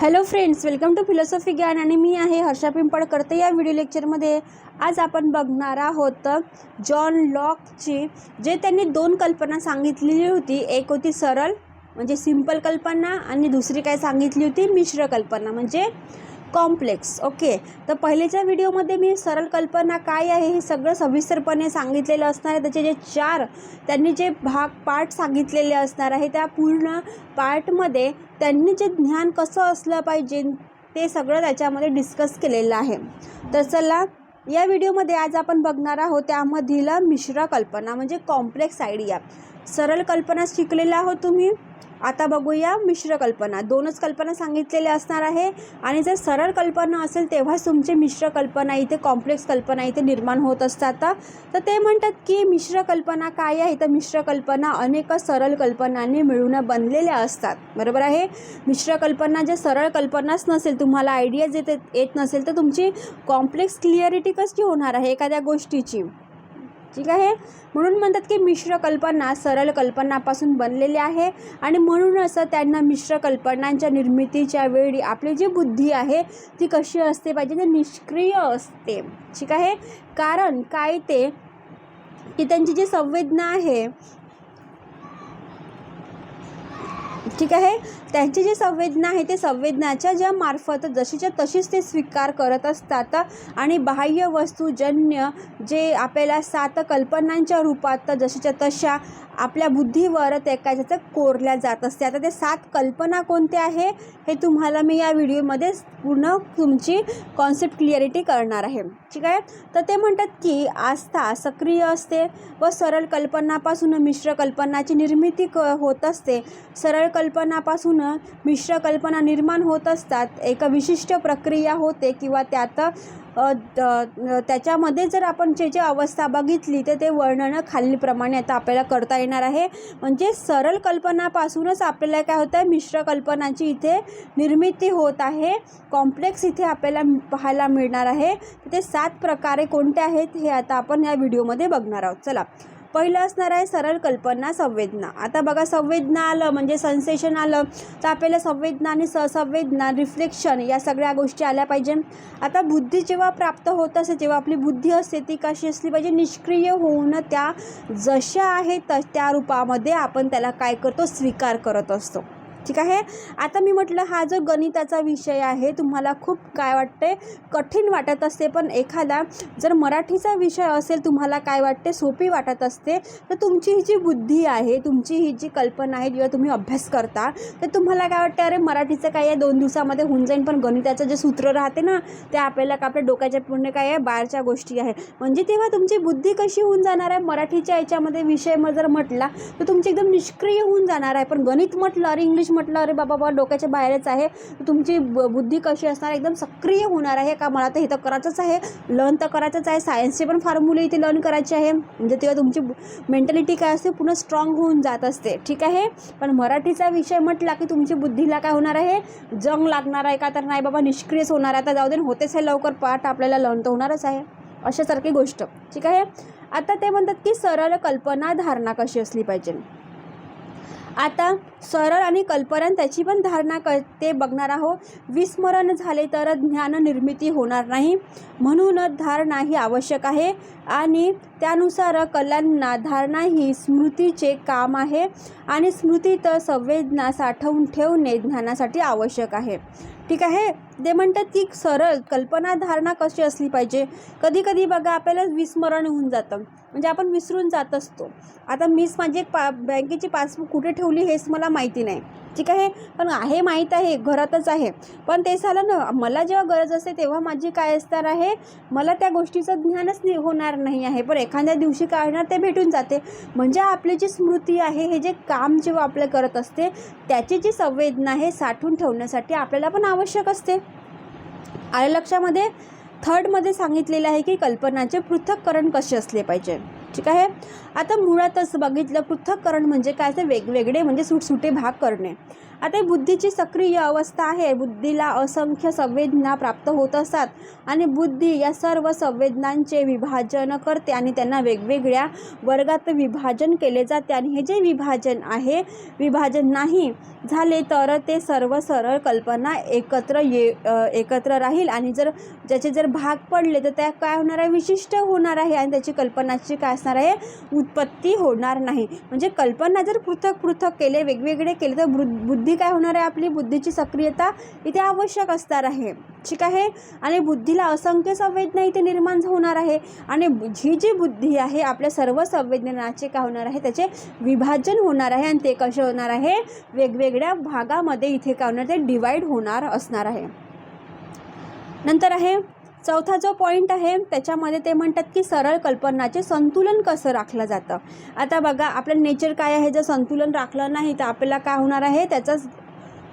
Hello friends welcome to philosophy ज्ञान आणि मी आहे हर्षा पिंपळकर तर या व्हिडिओ लेक्चरमध्ये आज आपण बघणार आहोत जॉन लॉकची जे त्यांनी दोन कल्पना सांगितलेली होती. एक होती सरळ म्हणजे सिंपल कल्पना आणि दुसरी काय सांगितली होती? मिश्र कल्पना. म्हणजे कॉम्प्लेक्स ओके तर पहिलेच्या व्हिडिओमध्ये मी सरळ कल्पना काय आहे हे सगळं सविस्तरपणे सांगितलेलं असणार आहे. त्याचे जे चार त्यांनी जे भाग पाठ सांगितलेले असणार आहे त्या पूर्ण पार्टमध्ये त्यांनी जे ज्ञान कसं असलं पाहिजे ते सगळं त्याच्यामध्ये डिस्कस केलेलं आहे. तर चला या व्हिडिओमध्ये आज आपण बघणार आहोत त्यामधील मिश्र कल्पना म्हणजे कॉम्प्लेक्स आयडिया सरळ कल्पना शिकलेला आहोत तुम्ही? आता बघूया मिश्र कल्पना. दोनच कल्पना सांगितलेल्या असणार आहे. आणि जर सरळ कल्पना असेल तेव्हाच तुमचे मिश्र कल्पना इथे कॉम्प्लेक्स कल्पना इथे निर्माण होत असतात. तर ते म्हणतात की मिश्र कल्पना काय आहे? तर मिश्र कल्पना अनेक सरळ कल्पनांनी मिळून बनलेल्या असतात. बरोबर आहे? मिश्र कल्पना जे सरळ कल्पनाच नसेल तुम्हाला आयडियाज येत येत नसेल तर तुमची कॉम्प्लेक्स क्लिअरिटी कशी होणार आहे एखाद्या गोष्टीची? ठीक आहे? म्हणून म्हणतात की मिश्र कल्पना सरळ कल्पनापासून बनलेली आहे आणि म्हणूनच त्यांना मिश्र कल्पनांच्या निर्मितीच्या वेळी आपली जी बुद्धी आहे ती कशी असते पाहिजे? ती निष्क्रिय असते. ठीक आहे? कारण काय ते? की त्यांची जी संवेदना आहे ठीक आहे? त्यांची जी संवेदना आहे ते संवेदनाच्या ज्या मार्फत जशीच्या तशीच ते स्वीकार करत असतात. आणि बाह्य वस्तूजन्य जे आपल्याला सात कल्पनांच्या रूपात जशीच्या तशा आपल्या बुद्धीवर ते काय त्याचं कोरल्या जात असते. आता ते सात कल्पना कोणत्या आहे? हे तुम्हाला मी या व्हिडिओमध्ये पूर्ण तुमची कॉन्सेप्ट क्लिअरिटी करणार आहे. ठीक आहे? तर ते म्हणतात की आस्था सक्रिय असते व सरळ कल्पनापासून मिश्र कल्पनाची निर्मिती क होत असते. सरळ कल्प कल्पनापासून मिश्र कल्पना निर्माण होत असतात. एक विशिष्ट प्रक्रिया होते किंवा त्यात त्याच्यामध्ये जर आपण जे जे अवस्था बघितली तर ते वर्णनं खालीलप्रमाणे आता आपल्याला करता येणार आहे. म्हणजे सरळ कल्पनापासूनच आपल्याला काय होतं आहे मिश्र कल्पनाची इथे निर्मिती होत आहे. कॉम्प्लेक्स इथे आपल्याला पाहायला मिळणार आहे. ते सात प्रकारे कोणते आहेत हे आता आपण या व्हिडिओमध्ये बघणार आहोत. चला. पहिलं असणार आहे सरळ कल्पना संवेदना. आता बघा संवेदना आलं म्हणजे सन्सेशन आलं. तर आपल्याला संवेदना आणि संवेदना रिफ्लेक्शन या सगळ्या गोष्टी आल्या पाहिजे. आता बुद्धी जेव्हा प्राप्त होत असते तेव्हा आपली बुद्धी असते ती कशी असली पाहिजे? निष्क्रिय होऊन त्या जशा आहेत त- त्या रूपामध्ये आपण त्याला काय करतो? स्वीकार करत असतो. ठीक आहे? आता मी म्हटलं हा जो गणिताचा विषय आहे तुम्हाला खूप काय वाटते कठीण वाटत असते पण एखादा जर मराठीचा विषय असेल तुम्हाला काय वाटते सोपी वाटत असते तर तुमची ही जी बुद्धी आहे तुमची ही जी कल्पना आहे जेव्हा तुम्ही अभ्यास करता तर तुम्हाला काय वाटतं अरे मराठीचं काय आहे दोन दिवसामध्ये होऊन जाईल पण गणिताचं जे सूत्र राहते ना ते आपल्याला का आपल्या डोक्याच्या पूर्ण काय आहे? बाहेरच्या गोष्टी आहे म्हणजे तेव्हा तुमची बुद्धी कशी होऊन जाणार आहे? मराठीच्या याच्यामध्ये विषय मग जर म्हटला तर तुमची एकदम निष्क्रिय होऊन जाणार आहे. पण गणित म्हटलं अरे इंग्लिश म्हटलं अरे बाबा बाबा डोक्याच्या बाहेरच आहे. तुमची ब बुद्धी कशी असणार? एकदम सक्रिय होणार आहे का? मला तर हे तर करायचंच आहे. लर्न तर करायचंच आहे. सायन्सचे पण फॉर्म्युले इथे लर्न करायचे आहे. म्हणजे तेव्हा तुमची मेंटॅलिटी काय असते? पूर्ण स्ट्रॉंग होऊन जात असते. ठीक आहे? पण मराठीचा विषय म्हटला की तुमची बुद्धीला काय होणार आहे? जंग लागणार आहे का? तर नाही बाबा निष्क्रियच होणार आहे. आता जाऊ दे होतेच आहे लवकर. पाठ आपल्याला लर्न तर होणारच आहे. अशासारखी गोष्ट. ठीक आहे? आता ते म्हणतात की सरळ कल्पना धारणा कशी असली पाहिजे? आता सरळ आणि कल्पना त्याची पण धारणा क ते बघणार आहोत. विस्मरण झाले तर ज्ञान निर्मिती होणार नाही. म्हणून धारणा ही आवश्यक आहे. आणि त्यानुसार कलांना धारणा ही स्मृतीचे काम आहे. आणि स्मृतीत संवेदना साठवून ठेवणे ज्ञानासाठी आवश्यक आहे. ठीक आहे? ते म्हणतात की सरळ कल्पना धारणा कशी असली पाहिजे? कधी कधी बघा आपल्याला विस्मरण होऊन जातं. म्हणजे आपण विसरून जात असतो. आता मीच माझी एक पा बँकेची पासबुक कुठे ठेवली हेच मला माहिती नाही. ठीक आहे? पण आहे माहीत आहे घरातच आहे. पण ते झालं ना मला जेव्हा गरज असते तेव्हा माझी काय असणार आहे? मला त्या गोष्टीचं ज्ञानच होणार नाही आहे. पण एखाद्या दिवशी काय होणार ते भेटून जाते. म्हणजे आपली जी स्मृती आहे हे जे काम जेव्हा आपलं करत असते त्याची जी संवेदना आहे साठवून ठेवण्यासाठी आपल्याला पण आवश्यक असते. आलं लक्षामध्ये थर्डमध्ये सांगितलेलं आहे की कल्पनाचे पृथक्करण कसे असले पाहिजे. ठीक आहे? आता मुळातच बघितलं पृथक्करण म्हणजे काय? ते वेगवेगळे म्हणजे सुटसुटे भाग करणे. आता ही बुद्धीची सक्रिय अवस्था आहे. बुद्धीला असंख्य संवेदना प्राप्त होत असतात आणि बुद्धी या सर्व संवेदनांचे विभाजन करते आणि त्यांना वेगवेगळ्या वर्गात विभाजन केले जाते. आणि हे जे विभाजन आहे विभाजन नाही झाले तर ते सर्व सरळ कल्पना एकत्र ये एकत्र राहील. आणि जर ज्याचे जर भाग पडले तर त्या काय होणार आहे? विशिष्ट होणार आहे आणि त्याची कल्पनाची काय असणार आहे? उत्पत्ती होणार नाही. म्हणजे कल्पना जर पृथक पृथक केले वेगवेगळे केले तर बुद्धी बुद्धी काय होणार आहे? आपली बुद्धीची सक्रियता इथे आवश्यक असणार आहे. ठीक आहे? आणि बुद्धीला असंख्य संवेदना इथे निर्माण होणार आहे. आणि जी ही जी बुद्धी आहे आपल्या सर्व संवेदनाचे काय होणार आहे? त्याचे विभाजन होणार आहे आणि ते कसे होणार आहे? वेगवेगळ्या भागामध्ये इथे काय होणार ते डिवाईड होणार असणार आहे. नंतर आहे चौथा जो पॉईंट आहे त्याच्यामध्ये ते म्हणतात की सरळ कल्पनाचे संतुलन कसं राखलं जातं? आता बघा आपलं नेचर काय आहे? जर संतुलन राखलं नाही तर आपल्याला काय होणार आहे? त्याचाच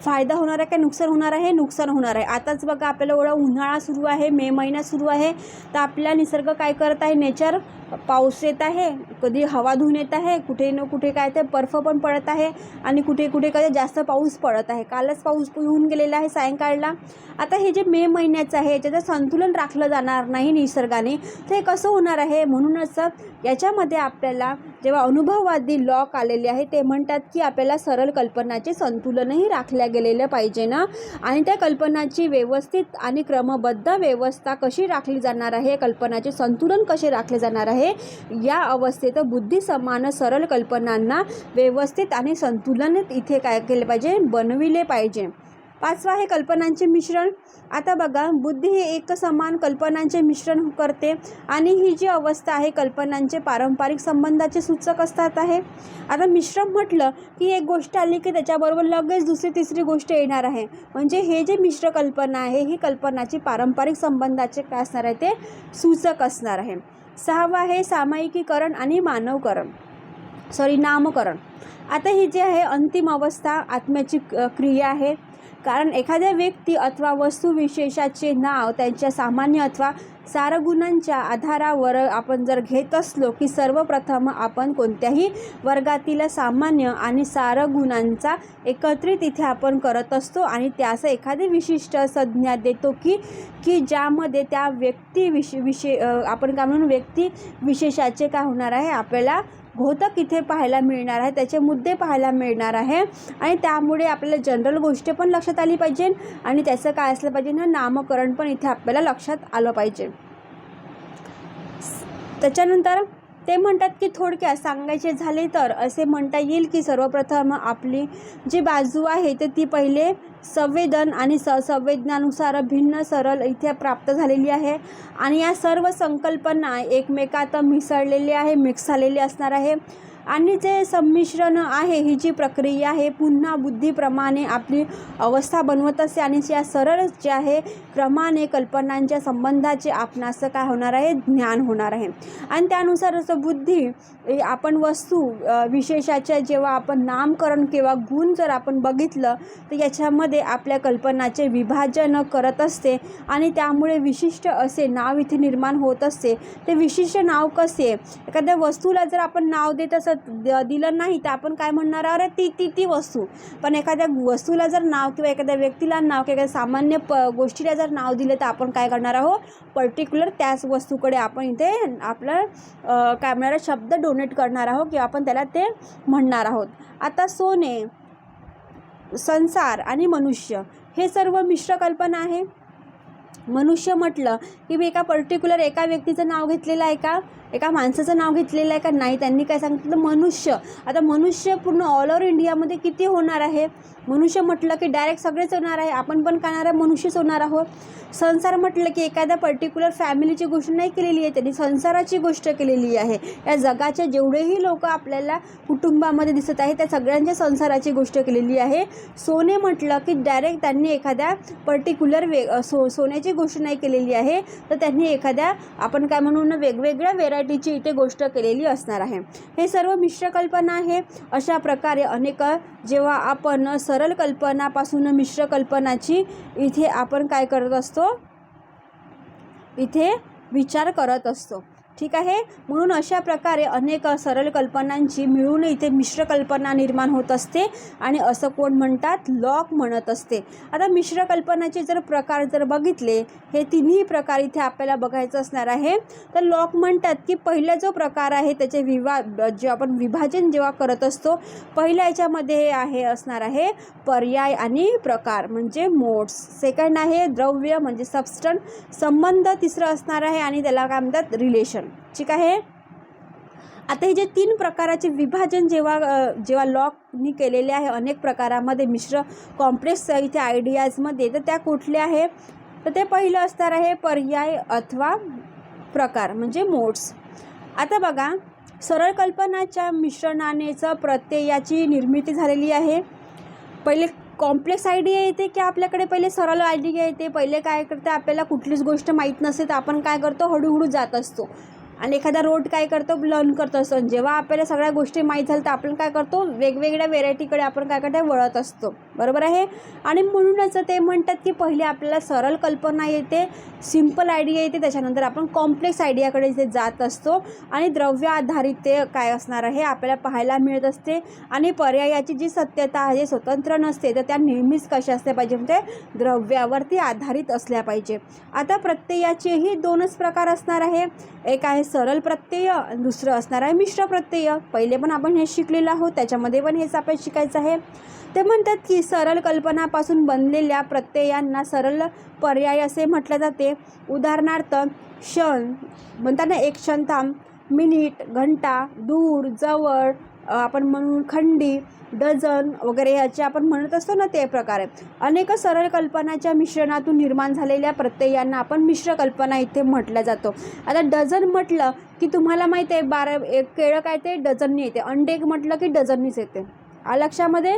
फायदा होणार आहे का नुकसान होणार आहे? नुकसान होणार आहे. आताच बघा आपल्याला एवढा उन्हाळा सुरू आहे मे महिना सुरू आहे तर आपला निसर्ग काय करत आहे? नेचर पाऊस येत आहे कधी हवा धुऊन येत आहे कुठे न कुठे काय ते बर्फ पण पडत आहे आणि कुठे कुठे कधी जास्त पाऊस पडत आहे. कालच पाऊस येऊन गेलेला आहे सायंकाळला. आता हे जे मे महिन्याचं आहे याच्याचं संतुलन राखलं जाणार नाही निसर्गाने. तर हे कसं होणार आहे? म्हणूनच याच्यामध्ये आपल्याला जेव्हा अनुभववादी लॉक आलेले आहे ते म्हणतात की आपल्याला सरळ कल्पनाचे संतुलनही राखल्या गेलेलं पाहिजे ना? आणि त्या कल्पनाची व्यवस्थित आणि क्रमबद्ध व्यवस्था कशी राखली जाणार आहे? कल्पनाचे संतुलन कसे राखले जाणार आहे? या अवस्थेत बुद्धी समान सरळ कल्पनांना व्यवस्थित आणि संतुलन इथे काय केले पाहिजे? बनविले पाहिजे. पाचवा आहे कल्पनांचे मिश्रण. आता बघा बुद्धी हे एक समान कल्पनांचे मिश्रण करते आणि ही जी अवस्था आहे कल्पनांचे पारंपरिक संबंधाचे सूचक असतात आहे. आता मिश्रण म्हटलं की एक गोष्ट आली की त्याच्याबरोबर लगेच दुसरी तिसरी गोष्ट येणार आहे. म्हणजे हे जे मिश्र कल्पना आहे ही कल्पनाची पारंपरिक संबंधाचे काय असणार आहे ते सूचक असणार आहे. सहावा आहे सामायिकीकरण आणि मानवकरण. सॉरी नामकरण. आता ही जी आहे अंतिम अवस्था आत्म्याची क्रिया आहे. कारण एखाद्या व्यक्ती अथवा वस्तुविशेषाचे नाव त्यांच्या सामान्य अथवा सारगुणांच्या आधारावर आपण जर घेत असलो की सर्वप्रथम आपण कोणत्याही वर्गातील सामान्य आणि सारगुणांचा एकत्रित इथे आपण करत असतो आणि त्यास एखादी विशिष्ट संज्ञा देतो की की ज्यामध्ये त्या व्यक्ती विश विशे आपण काय म्हणून व्यक्ती विशेषाचे काय होणार आहे? आपल्याला घोतक इथे पाहायला मिळणार आहे त्याचे मुद्दे पाहायला मिळणार आहे. आणि त्यामुळे आपल्याला जनरल गोष्टी पण लक्षात आली पाहिजे आणि त्याचं काय असलं पाहिजे ना नामकरण पण इथे आपल्याला लक्षात आलं पाहिजे. त्याच्यानंतर ते म्हणतात की थोडक्यात सांगायचे झाले तर असे म्हणता येईल की सर्वप्रथम आपली जी बाजू आहे तर ती पहिले संवेदन आणि स संवेदनानुसार भिन्न सरळ इथे प्राप्त झालेली आहे. आणि या सर्व संकल्पना एकमेकात मिसळलेली आहे मिक्स झालेली असणार आहे. आणि जे संमिश्रण आहे ही जी प्रक्रिया आहे पुन्हा बुद्धीप्रमाणे आपली अवस्था बनवत असते आणि या सरळ जे आहे क्रमाने कल्पनांच्या संबंधाचे आपणास काय होणार आहे ज्ञान होणार आहे. आणि त्यानुसार असं बुद्धी आपण वस्तू विशेषाच्या जेव्हा आपण नामकरण किंवा गुण जर आपण बघितलं तर याच्यामध्ये आपल्या कल्पनाचे विभाजन करत असते आणि त्यामुळे विशिष्ट असे नाव इथे निर्माण होत असते. ते विशिष्ट नाव कसे? एखाद्या वस्तूला जर आपण नाव देत असत द- दिलं नाही तर आपण काय म्हणणार अरे ती ती ती वस्तू. पण एखाद्या वस्तूला जर नाव किंवा एखाद्या व्यक्तीला नाव किंवा एखाद्या सामान्य प गोष्टीला जर नाव दिलं तर आपण काय करणार आहोत? पर्टिक्युलर त्याच वस्तूकडे आपण इथे आपलं काय म्हणणार शब्द डोनेट करणार आहोत किंवा आपण त्याला ते म्हणणार आहोत. आता सोने संसार आणि मनुष्य हे सर्व मिश्र कल्पना आहे. मनुष्य म्हटलं की मी एका पर्टिक्युलर एका व्यक्तीचं नाव घेतलेलं आहे का? एका माणसाचं नाव घेतलेलं आहे का नाही त्यांनी काय सांगितलं? मनुष्य. आता मनुष्य पूर्ण ऑल ओव्हर इंडियामध्ये किती होणार आहे? मनुष्य म्हटलं की डायरेक्ट सगळेच होणार आहे. आपण पण काय आहे? मनुष्यच होणार आहोत. संसार म्हटलं की एखाद्या पर्टिक्युलर फॅमिलीची गोष्ट नाही केलेली आहे त्यांनी संसाराची गोष्ट केलेली आहे. या जगाच्या जेवढेही लोक आपल्याला कुटुंबामध्ये दिसत आहे त्या सगळ्यांच्या संसाराची गोष्ट केलेली आहे. सोने म्हटलं की डायरेक्ट त्यांनी एखाद्या पर्टिक्युलर वे सो सोन्याची गोष्ट नाही केलेली आहे. तर त्यांनी एखाद्या आपण काय म्हणून वेगवेगळ्या व्हरायटीची इथे गोष्ट केलेली असणार आहे. हे सर्व मिश्र कल्पना आहे. अशा प्रकारे अनेक जेव्हा आपण सरळ कल्पनापासून मिश्र कल्पनाची इथे आपण काय करत असतो? इथे विचार करत असतो. ठीक आहे? म्हणून अशा प्रकारे अनेक सरळ कल्पनांची मिळून इथे मिश्र कल्पना निर्माण होत असते आणि असं कोण म्हणतात? लॉक म्हणत असते. आता मिश्र कल्पनाचे जर प्रकार जर बघितले हे तिन्ही प्रकार इथे आपल्याला बघायचं असणार आहे. तर लॉक म्हणतात की पहिला जो प्रकार आहे त्याचे विवा जे आपण विभाजन जेव्हा करत असतो पहिल्या याच्यामध्ये हे आहे असणार आहे पर्याय आणि प्रकार म्हणजे मोड्स. सेकंड आहे द्रव्य म्हणजे सबस्टन संबंध तिसरं असणार आहे आणि त्याला काय म्हणतात? रिलेशन. ठीक आहे? आता हे जे तीन प्रकाराचे विभाजन जेव्हा जेव्हा लॉकनी केलेले आहे अनेक प्रकारामध्ये मिश्र कॉम्प्लेक्स इथे आयडियाजमध्ये तर त्या कुठल्या आहे? तर ते पहिलं असणार आहे पर्याय अथवा प्रकार म्हणजे मोड्स आता बघा सरळ कल्पनाच्या मिश्रणानेचं प्रत्ययाची निर्मिती झालेली आहे. पहिले कॉम्प्लेक्स आयडिया येते की आपल्याकडे पहिले सरळ आयडिया येते? पहिले काय करते? आपल्याला कुठलीच गोष्ट माहीत नसते तर आपण काय करतो? हळूहळू जात असतो. आणि एखादा रोड काय करतो लर्न करत असतो जेव्हा आपल्याला सगळ्या गोष्टी माहीत झाल्या तर आपण काय करतो वेगवेगळ्या व्हेरायटीकडे आपण काय करतो वळत असतो. बरोबर आहे? आणि म्हणूनच ते म्हणतात की पहिले आपल्याला सरळ कल्पना येते सिंपल आयडिया येते त्याच्यानंतर आपण कॉम्प्लेक्स आयडियाकडे इथे जात असतो आणि द्रव्य आधारित ते काय असणार आहे आपल्याला पाहायला मिळत असते. आणि पर्यायाची जी सत्यता आहे स्वतंत्र नसते तर त्या नेहमीच कशा असल्या पाहिजे म्हणजे द्रव्यावरती आधारित असल्या पाहिजे. आता प्रत्ययाचेही दोनच प्रकार असणार आहे. एक आहे सरल प्रत्यय दुसरं असणार आहे मिश्र प्रत्यय. पहिले पण आपण हे शिकलेलं आहोत त्याच्यामध्ये पण हेच आपण शिकायचं आहे. ते म्हणतात की सरल कल्पनापासून बनलेल्या प्रत्ययांना सरल पर्याय असे म्हटले जाते. उदाहरणार्थ क्षण म्हणतात ना एक क्षण थांब मिनिट घंटा दूर जवळ आपण म्हणून खंडी डझन वगैरे याचे आपण म्हणत असतो ना ते प्रकारे. अनेक सरळ कल्पनाच्या मिश्रणातून निर्माण झालेल्या प्रत्ययांना आपण मिश्र कल्पना इथे म्हटलं जातो. आता डझन म्हटलं की तुम्हाला माहिती आहे बारा एक केळं काय ते? डझननी येते. अंडे म्हटलं की डझननीच येते. आ लक्षामध्ये?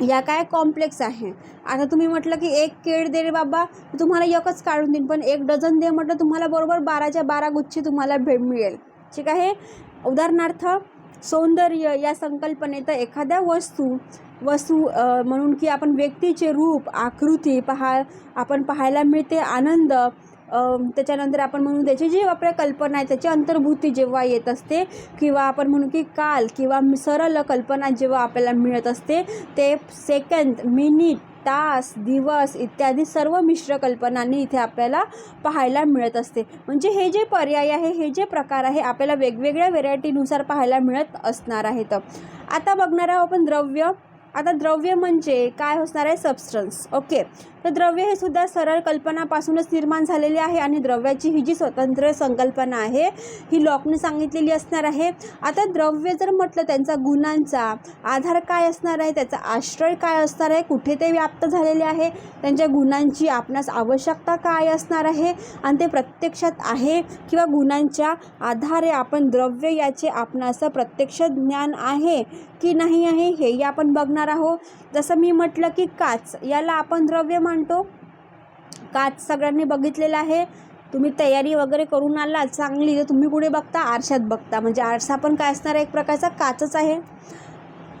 या काय कॉम्प्लेक्स आहे. आता तुम्ही म्हटलं की एक केळ दे रे बाबा तुम्हाला एकच काढून देईन पण एक डझन दे म्हटलं तुम्हाला बरोबर बाराच्या बारा गुच्छी तुम्हाला भेट मिळेल. ठीक आहे? उदाहरणार्थ सौंदर्य या संकल्पनेत एखाद्या वस्तू वस्तू म्हणून की आपण व्यक्तीचे रूप आकृती पहा आपण पाहायला मिळते आनंद त्याच्यानंतर आपण म्हणू त्याची जी आपल्या कल्पना आहे त्याची अंतर्भूती जेव्हा येत असते किंवा आपण म्हणू की काल किंवा सरळ कल्पना जेव्हा आपल्याला मिळत असते ते सेकंद मिनिट तास दिवस इत्यादी सर्व मिश्र कल्पनांनी इथे आपल्याला पाहायला मिळत असते. म्हणजे हे जे पर्याय आहे हे जे प्रकार आहे आपल्याला वेगवेगळ्या व्हेरायटीनुसार पाहायला मिळत असणार आहेत. आता बघणार आहोत आपण द्रव्य. आता द्रव्य म्हणजे काय असणार आहे? सबस्टन्स ओके तर द्रव्य हे सुद्धा सरळ कल्पनापासूनच निर्माण झालेले आहे आणि द्रव्याची ही जी स्वतंत्र संकल्पना आहे ही लॉकने सांगितलेली असणार आहे. आता द्रव्य जर म्हटलं त्यांचा गुणांचा आधार काय असणार आहे त्याचा आश्रय काय असणार आहे कुठे ते व्याप्त झालेले आहे त्यांच्या गुणांची आपणास आवश्यकता काय असणार आहे आणि ते प्रत्यक्षात आहे किंवा गुणांच्या आधारे आपण द्रव्य याचे आपणास प्रत्यक्ष ज्ञान आहे की नाही आहे हेही आपण बघणार आहोत. जसं मी म्हटलं की काच याला आपण द्रव्य म्हणतो काच सगळ्यांनी बघितलेला आहे? तुम्ही तयारी वगैरे करून आला चांगली तर तुम्ही कुठे बघता आरशात बघता. म्हणजे आरसा पण काय असणार एक प्रकारचा काचच आहे.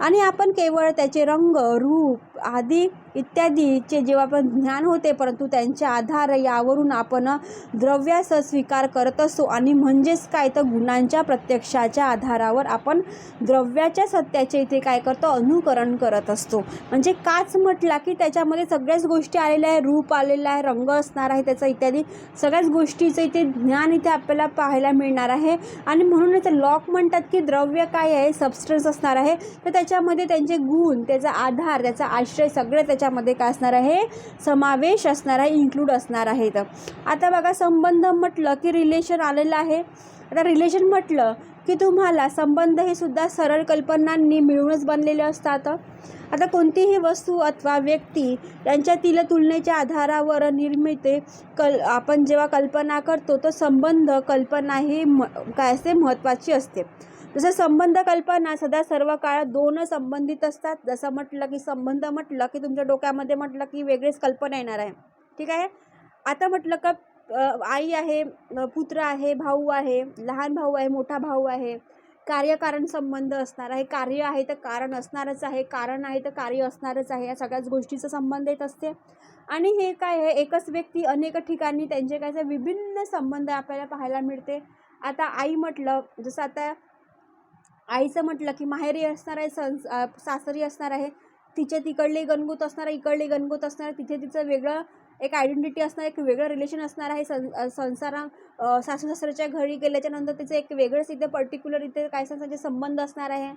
आणि आपण केवळ त्याचे रंग रूप आदी इत्यादीचे जेव्हा आपण ज्ञान होते परंतु त्यांचे आधार यावरून आपण द्रव्यास स्वीकार करत असतो. आणि म्हणजेच काय? तर गुणांच्या प्रत्यक्षाच्या आधारावर आपण द्रव्याच्या सत्याचे इथे काय करतो? अनुकरण करत असतो. म्हणजे काच म्हटला की त्याच्यामध्ये सगळ्याच गोष्टी आलेल्या आहे रूप आलेलं आहे रंग असणार आहे त्याचा इत्यादी सगळ्याच गोष्टीचं इथे ज्ञान इथे आपल्याला पाहायला मिळणार आहे. आणि म्हणूनच लॉक म्हणतात की द्रव्य काय आहे? सबस्टन्स असणार आहे. तर त्याच्यामध्ये त्यांचे गुण त्याचा आधार त्याचा आश्रय सगळे त्याच्यामध्ये काय असणार आहे? समावेश असणार आहे इन्क्लूड असणार आहेत. आता बघा संबंध म्हटलं की रिलेशन आलेलं आहे. आता रिलेशन म्हटलं की तुम्हाला संबंध हे सुद्धा सरळ कल्पनांनी मिळूनच बनलेले असतात. आता कोणतीही वस्तू अथवा व्यक्ती यांच्यातील तुलनेच्या आधारावर निर्मिते कल आपण जेव्हा कल्पना करतो तर संबंध कल्पना ही म काय असते? महत्त्वाची असते. जसं संबंध कल्पना सदा सर्व काळ दोन संबंधित असतात. जसं म्हटलं की संबंध म्हटलं की तुमच्या डोक्यामध्ये म्हटलं की वेगळीच कल्पना येणार आहे. ठीक आहे? आता म्हटलं का आई आहे पुत्र आहे भाऊ आहे लहान भाऊ आहे मोठा भाऊ आहे. कार्यकारण संबंध असणार आहे. कार्य आहे तर कारण असणारच आहे. कारण आहे तर कार्य असणारच आहे. या सगळ्याच गोष्टीचा संबंध येत असते. आणि हे काय आहे? एकच व्यक्ती अनेक ठिकाणी त्यांचे काय विभिन्न संबंध आपल्याला पाहायला मिळते. आता आई म्हटलं जसं आता आईचं म्हटलं की माहेरी असणार आहे सं सासरी असणार आहे. तिचे तिकडले गणगूत असणार आहे इकडले गणगूत असणार आहे. तिथे तिचं वेगळं एक आयडेंटिटी असणार एक वेगळं रिलेशन असणार आहे. सं संसारा सासू सासऱ्याच्या घरी गेल्याच्यानंतर तिचं एक वेगळंच इथे पर्टिक्युलर इथे काय सांगायचे संबंध असणार आहे.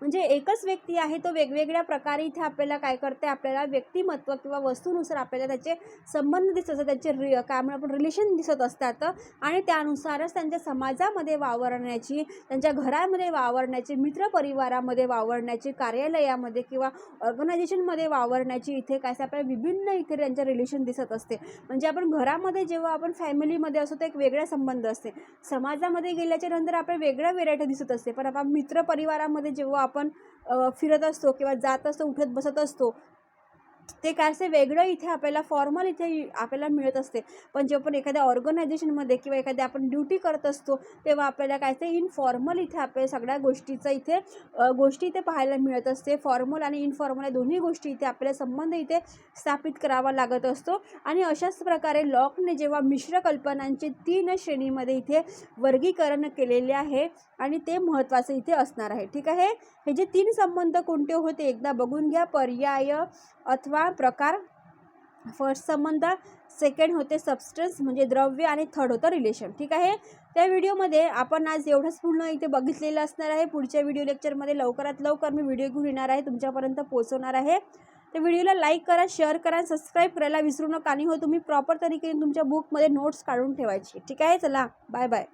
म्हणजे एकच व्यक्ती आहे तो वेगवेगळ्या प्रकारे इथे आपल्याला काय करते आपल्याला व्यक्तिमत्व किंवा वस्तूनुसार आपल्याला त्याचे संबंध दिसत असतात त्याचे रि काय म्हणून आपण रिलेशन दिसत असतात. आणि त्यानुसारच त्यांच्या समाजामध्ये वावरण्याची त्यांच्या घरामध्ये वावरण्याची मित्रपरिवारामध्ये वावरण्याची कार्यालयामध्ये किंवा ऑर्गनायझेशनमध्ये वावरण्याची इथे काय आपल्याला विभिन्न इथे त्यांचे रिलेशन दिसत असते. म्हणजे आपण घरामध्ये जेव्हा आपण फॅमिलीमध्ये असतो तर एक वेगळा संबंध असते. समाजामध्ये गेल्याच्यानंतर आपल्याला वेगळ्या व्हेरायटी दिसत असते. पण आपण मित्रपरिवारामध्ये जेव्हा आपण फिरत असतो किंवा जात असतो उठत बसत असतो ते काय असते वेगळं इथे आपल्याला फॉर्मल इथे आपल्याला मिळत असते. पण जेव्हा आपण एखाद्या ऑर्गनायझेशनमध्ये किंवा एखाद्या आपण ड्युटी करत असतो तेव्हा आपल्याला काय असते इनफॉर्मल इथे आपल्या सगळ्या गोष्टीचं इथे गोष्टी इथे पाहायला मिळत असते. फॉर्मल आणि इनफॉर्मल या दोन्ही गोष्टी इथे आपल्याला संबंध इथे स्थापित करावा लागत असतो. आणि अशाच प्रकारे लॉकने जेव्हा मिश्र कल्पनांचे तीन श्रेणीमध्ये इथे वर्गीकरण केलेले आहे आणि ते महत्त्वाचं इथे असणार आहे. ठीक आहे? हे जे तीन संबंध कोणते होते एकदा बघून घ्या. पर्याय अथवा प्रकार फर्स्ट संबंध सेकंड होते सबस्टन्स म्हणजे द्रव्य आणि थर्ड होतं रिलेशन ठीक आहे? त्या व्हिडिओमध्ये आपण आज एवढंच पूर्ण इथे बघितलेलं असणार आहे. पुढच्या व्हिडिओ लेक्चरमध्ये लवकरात लवकर मी व्हिडिओ घेऊन येणार आहे. तुमच्यापर्यंत पोहोचवणार आहे. त्या व्हिडिओला लाईक करा शेअर करा सबस्क्राईब करायला विसरू नका. आणि हो तुम्ही प्रॉपर तरीकेने तुमच्या बुकमध्ये नोट्स काढून ठेवायची. ठीक आहे? चला बाय बाय